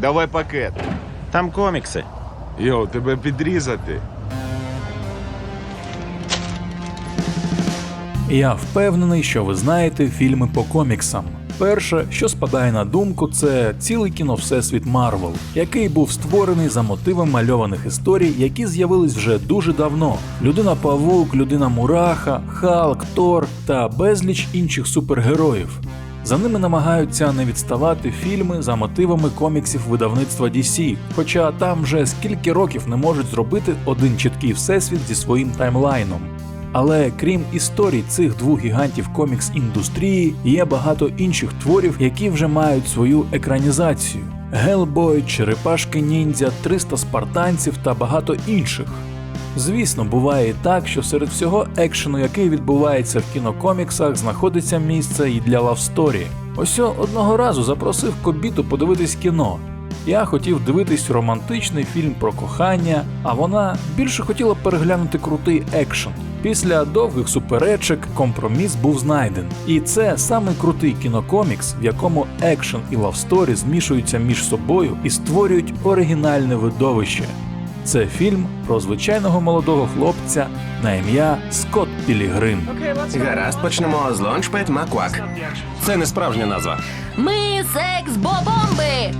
Давай пакет. Там комікси. Йоу, тебе підрізати. Я впевнений, що ви знаєте фільми по коміксам. Перше, що спадає на думку, це цілий кіно Всесвіт Марвел, який був створений за мотивом мальованих історій, які з'явились вже дуже давно: Людина Павук, Людина Мураха, Халк, Тор та безліч інших супергероїв. За ними намагаються не відставати фільми за мотивами коміксів видавництва DC, хоча там вже скільки років не можуть зробити один чіткий всесвіт зі своїм таймлайном. Але крім історій цих двох гігантів комікс індустрії, є багато інших творів, які вже мають свою екранізацію: Гелбой, Черепашки Ніндзя, 300 спартанців та багато інших. Звісно, буває і так, що серед всього екшену, який відбувається в кінокоміксах, знаходиться місце і для лавсторі. Ось одного разу запросив кобіту подивитись кіно. Я хотів дивитись романтичний фільм про кохання, а вона більше хотіла переглянути крутий екшен. Після довгих суперечок компроміс був знайден. І це саме крутий кінокомікс, в якому екшен і лавсторі змішуються між собою і створюють оригінальне видовище. Це фільм про звичайного молодого хлопця на ім'я Скотт Пілігрим. Гаразд, почнемо з лончпет Маквак. Це не справжня назва. Ми секс бомби.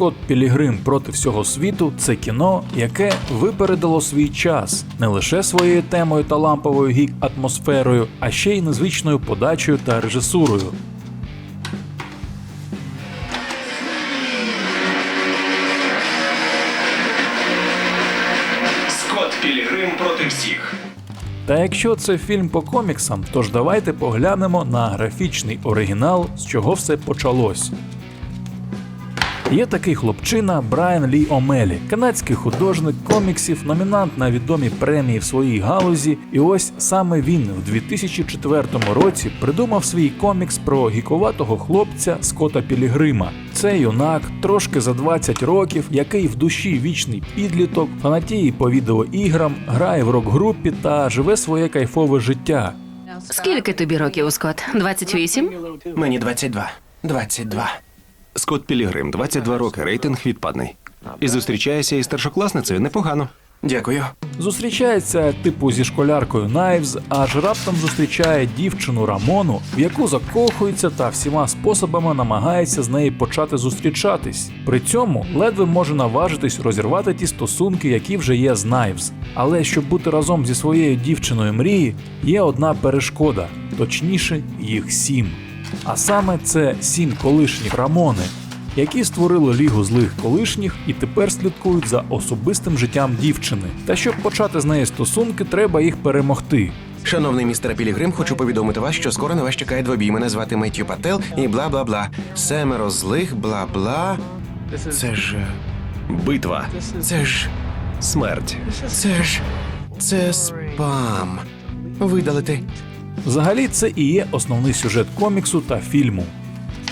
Скотт Пілігрим проти всього світу це кіно, яке випередило свій час не лише своєю темою та ламповою гік атмосферою, а ще й незвичною подачею та режисурою. Скотт Пілігрим проти всіх. Та якщо це фільм по коміксам, тож давайте поглянемо на графічний оригінал, з чого все почалось. Є такий хлопчина Брайан Лі Омелі, канадський художник коміксів, номінант на відомі премії в своїй галузі. І ось саме він в 2004 році придумав свій комікс про гікуватого хлопця Скота Пілігрима. Це юнак, трошки за 20 років, який в душі вічний підліток, фанатіє по відеоіграм, грає в рок-групі та живе своє кайфове життя. Скільки тобі років, Скот? 28? Мені 22. 22. Скотт Пілігрим, 22 роки, рейтинг відпадний. І зустрічаєшся із старшокласницею непогано. Дякую. Зустрічається типу зі школяркою Найвз, аж раптом зустрічає дівчину Рамону, в яку закохується та всіма способами намагається з нею почати зустрічатись. При цьому ледве може наважитись розірвати ті стосунки, які вже є з Найвз. Але щоб бути разом зі своєю дівчиною мрії, є одна перешкода, точніше, їх сім. А саме це сім колишніх Рамони, які створили лігу злих колишніх і тепер слідкують за особистим життям дівчини. Та щоб почати з неї стосунки, треба їх перемогти. Шановний містер Пілігрим, хочу повідомити вас, що скоро на вас чекає двобій. Мене звати Меттю Пател і бла бла бла. Семеро злих, бла бла. Це ж. е, Битва, Це ж. смерть. Це ж. Це спам. Видалити. Взагалі, це і є основний сюжет коміксу та фільму.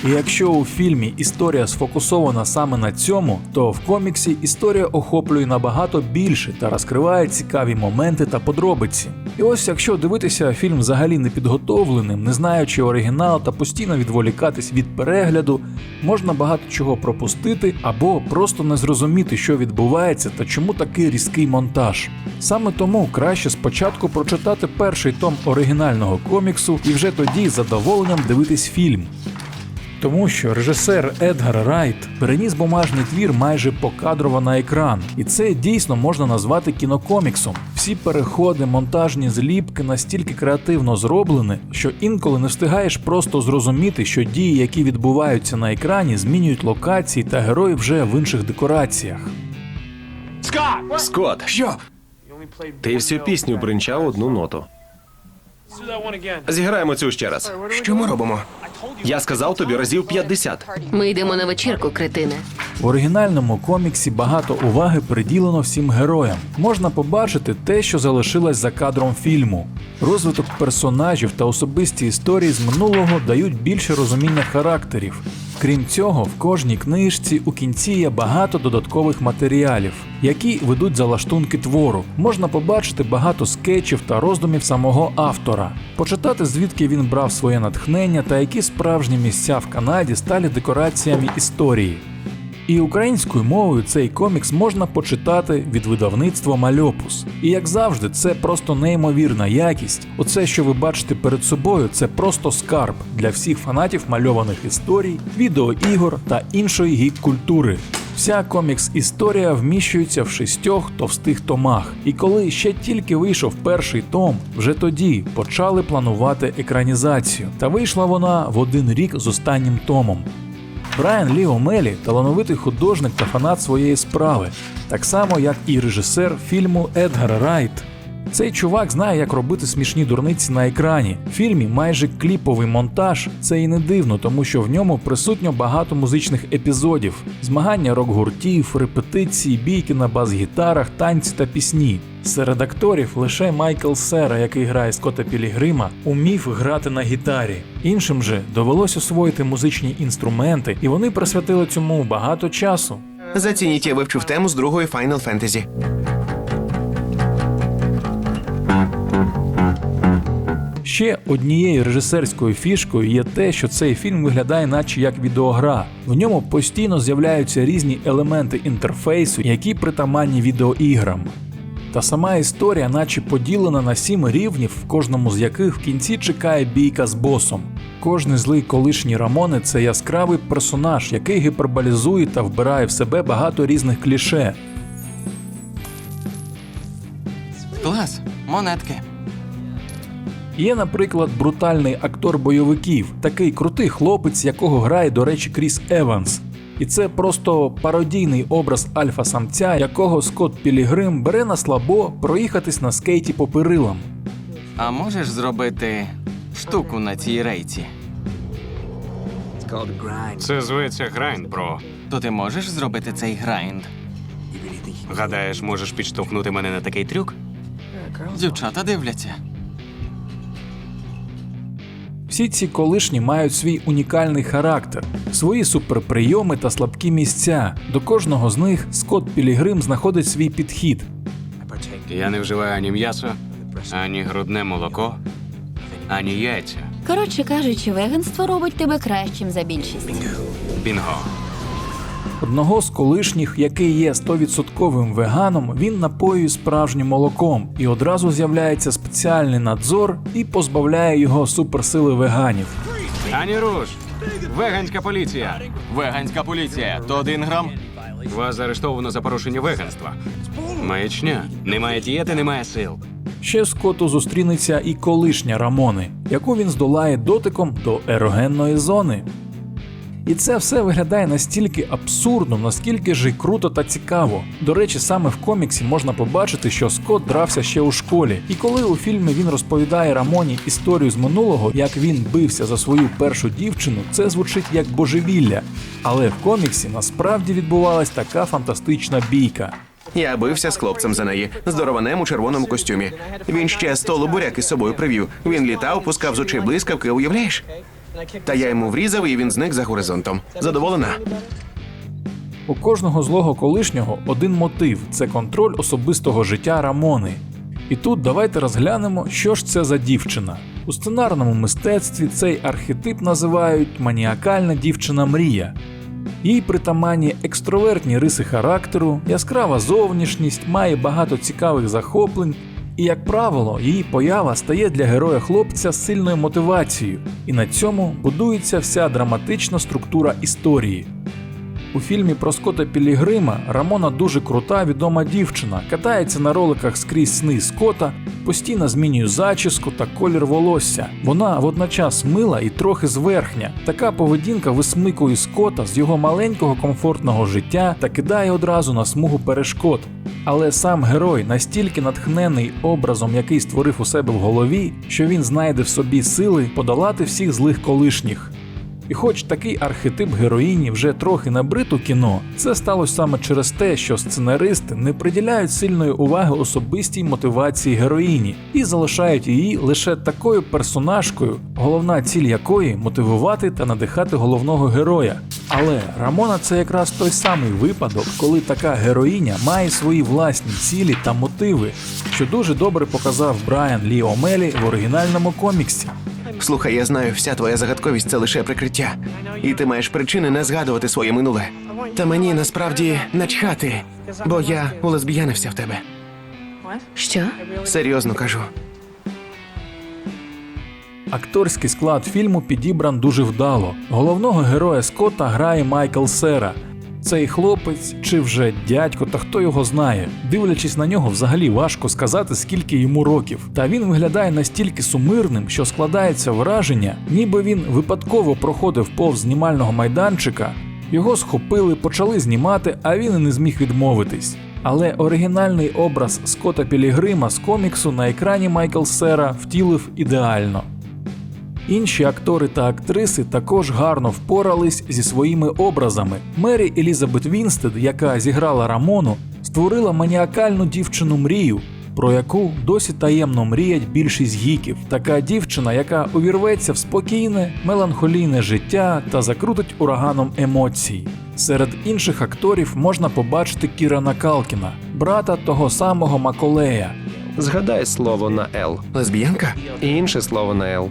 І якщо у фільмі історія сфокусована саме на цьому, то в коміксі історія охоплює набагато більше та розкриває цікаві моменти та подробиці. І ось якщо дивитися фільм взагалі непідготовленим, не знаючи оригінал та постійно відволікатись від перегляду, можна багато чого пропустити або просто не зрозуміти, що відбувається та чому такий різкий монтаж. Саме тому краще спочатку прочитати перший том оригінального коміксу і вже тоді з задоволенням дивитись фільм. Тому що режисер Едгар Райт переніс бумажний твір майже покадрово на екран, і це дійсно можна назвати кінокоміксом. Всі переходи, монтажні зліпки настільки креативно зроблені, що інколи не встигаєш просто зрозуміти, що дії, які відбуваються на екрані, змінюють локації та героїв вже в інших декораціях. Скотт, Що? ти всю пісню бринчав одну ноту. Зіграємо цю ще раз. Що ми робимо? Я сказав тобі разів 50. Ми йдемо на вечірку, критине. В оригінальному коміксі багато уваги приділено всім героям. Можна побачити те, що залишилось за кадром фільму. Розвиток персонажів та особисті історії з минулого дають більше розуміння характерів. Крім цього, в кожній книжці у кінці є багато додаткових матеріалів, які ведуть за лаштунки твору. Можна побачити багато скетчів та роздумів самого автора, почитати звідки він брав своє натхнення та які справжні місця в Канаді стали декораціями історії. І українською мовою цей комікс можна почитати від видавництва Мальопус. І як завжди, це просто неймовірна якість. Оце, що ви бачите перед собою, це просто скарб для всіх фанатів мальованих історій, відеоігор та іншої гік-культури. Вся комікс-історія вміщується в шістьох товстих томах. І коли ще тільки вийшов перший том, вже тоді почали планувати екранізацію. Та вийшла вона в один рік з останнім томом. Брайан Лі Омелі талановитий художник та фанат своєї справи, так само як і режисер фільму Едгар Райт. Цей чувак знає, як робити смішні дурниці на екрані. В фільмі майже кліповий монтаж. Це і не дивно, тому що в ньому присутньо багато музичних епізодів: змагання рок-гуртів, репетиції, бійки на бас-гітарах, танці та пісні. Серед акторів лише Майкл Сера, який грає Скотта Пілігрима, умів грати на гітарі. Іншим же довелось освоїти музичні інструменти, і вони присвятили цьому багато часу. Зацініть, я вивчив тему з другої Final Fantasy. Ще однією режисерською фішкою є те, що цей фільм виглядає наче як відеогра. В ньому постійно з'являються різні елементи інтерфейсу, які притаманні відеоіграм. Та сама історія, наче поділена на сім рівнів, в кожному з яких в кінці чекає бійка з босом. Кожний злий колишній Рамони це яскравий персонаж, який гіперболізує та вбирає в себе багато різних кліше. Клас, монетки. Є, наприклад, брутальний актор бойовиків, такий крутий хлопець, якого грає, до речі, Кріс Еванс. І це просто пародійний образ альфа-самця, якого Скотт Пілігрим бере на слабо проїхатись на скейті по перилам. А можеш зробити штуку на цій рейці? Це зветься грайнд, бро. То ти можеш зробити цей грайнд? Гадаєш, можеш підштовхнути мене на такий трюк? Дівчата дивляться. Всі ці колишні мають свій унікальний характер, свої суперприйоми та слабкі місця. До кожного з них Скотт Пілігрим знаходить свій підхід. Я не вживаю ані м'ясо, ані грудне молоко, ані яйця. Коротше кажучи, веганство робить тебе кращим за більшість. Бінго. Одного з колишніх, який є 100% веганом, він напоює справжнім молоком, і одразу з'являється спеціальний надзор і позбавляє його суперсили веганів. Ані руш! Веганська поліція! Веганська поліція. То один грам. Вас заарештовано за порушення веганства. Маячня. Немає дієти, немає сил. Ще Скотту зустрінеться і колишня Рамони, яку він здолає дотиком до ерогенної зони. І це все виглядає настільки абсурдно, наскільки ж і круто та цікаво. До речі, саме в коміксі можна побачити, що Скотт дрався ще у школі. І коли у фільмі він розповідає Рамоні історію з минулого, як він бився за свою першу дівчину, це звучить як божевілля. Але в коміксі насправді відбувалась така фантастична бійка. Я бився з хлопцем за неї, здорованем у червоному костюмі. Він ще столу буряк із собою привів. Він літав, пускав з очей блискавки, уявляєш? Та я йому врізав, і він зник за горизонтом. Задоволена? У кожного злого колишнього один мотив це контроль особистого життя Рамони. І тут давайте розглянемо, що ж це за дівчина. У сценарному мистецтві цей архетип називають маніакальна дівчина мрія. Їй притаманні екстровертні риси характеру, яскрава зовнішність, має багато цікавих захоплень, і, як правило, її поява стає для героя хлопця сильною мотивацією, і на цьому будується вся драматична структура історії. У фільмі про Скотта Пілігрима Рамона дуже крута відома дівчина, катається на роликах скрізь сни Скотта, постійно змінює зачіску та колір волосся. Вона водночас мила і трохи зверхня. Така поведінка висмикує Скотта з його маленького комфортного життя та кидає одразу на смугу перешкод. Але сам герой настільки натхнений образом, який створив у себе в голові, що він знайде в собі сили подолати всіх злих колишніх. І хоч такий архетип героїні вже трохи набрид у кіно, це сталося саме через те, що сценаристи не приділяють сильної уваги особистій мотивації героїні і залишають її лише такою персонажкою, головна ціль якої мотивувати та надихати головного героя. Але Рамона це якраз той самий випадок, коли така героїня має свої власні цілі та мотиви, що дуже добре показав Брайан Лі Омелі в оригінальному коміксі. Слухай, я знаю, вся твоя загадковість це лише прикриття. І ти маєш причини не згадувати своє минуле. Та мені насправді начхати, бо я улесбіянився в тебе. Що? Серйозно кажу. Акторський склад фільму підібран дуже вдало. Головного героя Скотта грає Майкл Сера. Цей хлопець чи вже дядько, та хто його знає. Дивлячись на нього, взагалі важко сказати, скільки йому років. Та він виглядає настільки сумирним, що складається враження, ніби він випадково проходив повз знімального майданчика. Його схопили, почали знімати, а він і не зміг відмовитись. Але оригінальний образ Скотта Пілігрима з коміксу на екрані Майкл Сера втілив ідеально. Інші актори та актриси також гарно впорались зі своїми образами. Мері Елізабет Вінстед, яка зіграла Рамону, створила маніакальну дівчину мрію, про яку досі таємно мріять більшість гіків. Така дівчина, яка увірветься в спокійне, меланхолійне життя та закрутить ураганом емоцій. Серед інших акторів можна побачити Кірана Калкіна, брата того самого Маколея, Згадай слово на Л. Лесбіянка? І інше слово на Л.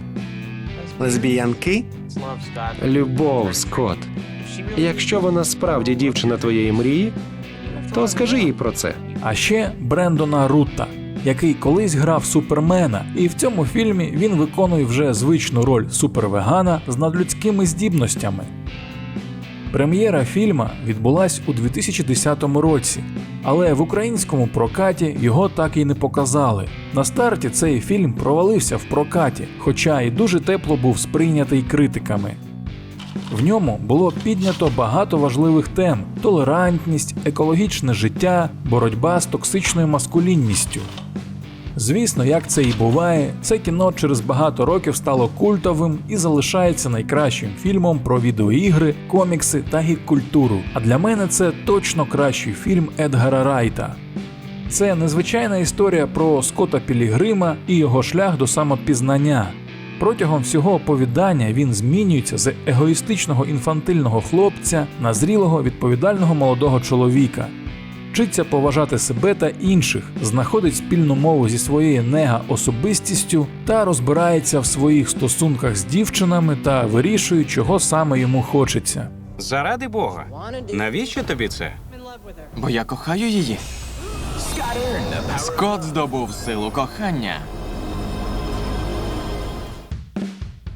Лесбіянки? Любов, Скот. Якщо вона справді дівчина твоєї мрії, то скажи їй про це. а ще Брендона Рутта, який колись грав супермена, і в цьому фільмі він виконує вже звичну роль супервегана з надлюдськими здібностями. Прем'єра фільма відбулась у 2010 році, але в українському прокаті його так і не показали. На старті цей фільм провалився в прокаті, хоча і дуже тепло був сприйнятий критиками. В ньому було піднято багато важливих тем: толерантність, екологічне життя, боротьба з токсичною маскулінністю. Звісно, як це і буває, це кіно через багато років стало культовим і залишається найкращим фільмом про відеоігри, комікси та гік-культуру. А для мене це точно кращий фільм Едгара Райта. Це незвичайна історія про Скотта Пілігрима і його шлях до самопізнання. Протягом всього оповідання він змінюється з егоїстичного інфантильного хлопця на зрілого відповідального молодого чоловіка. Вчиться поважати себе та інших, знаходить спільну мову зі своєю нега особистістю та розбирається в своїх стосунках з дівчинами та вирішує, чого саме йому хочеться. Заради Бога. Навіщо тобі це? Бо я кохаю її. Скот здобув силу кохання.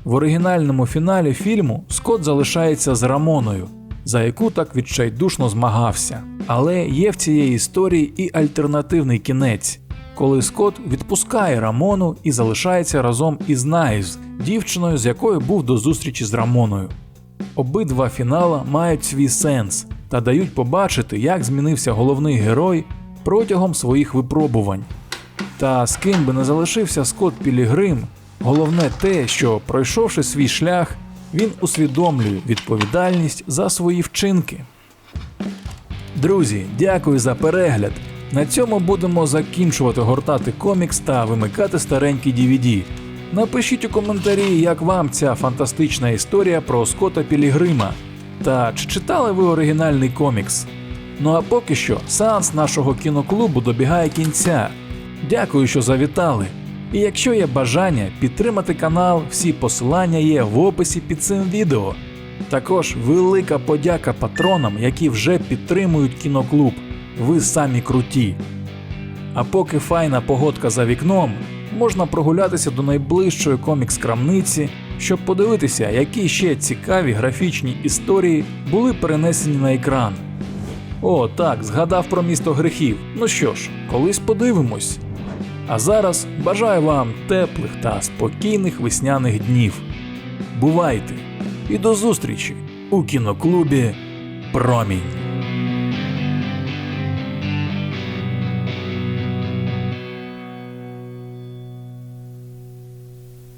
В оригінальному фіналі фільму Скотт залишається з Рамоною, за яку так відчайдушно змагався. Але є в цієї історії і альтернативний кінець, коли Скотт відпускає Рамону і залишається разом із Найвз, дівчиною, з якою був до зустрічі з Рамоною. Обидва фінала мають свій сенс та дають побачити, як змінився головний герой протягом своїх випробувань. Та з ким би не залишився Скотт Пілігрим, головне те, що пройшовши свій шлях, він усвідомлює відповідальність за свої вчинки. Друзі, дякую за перегляд. На цьому будемо закінчувати гортати комікс та вимикати старенький DVD. Напишіть у коментарі, як вам ця фантастична історія про Скотта Пілігрима. Та чи читали ви оригінальний комікс? Ну а поки що сеанс нашого кіноклубу добігає кінця. Дякую, що завітали. І якщо є бажання підтримати канал, всі посилання є в описі під цим відео. Також велика подяка патронам, які вже підтримують кіноклуб. Ви самі круті. А поки файна погодка за вікном, можна прогулятися до найближчої комікс-крамниці, щоб подивитися, які ще цікаві графічні історії були перенесені на екран. О, так, згадав про місто грехів. Ну що ж, колись подивимось. А зараз бажаю вам теплих та спокійних весняних днів. Бувайте! І до зустрічі у кіноклубі Промінь.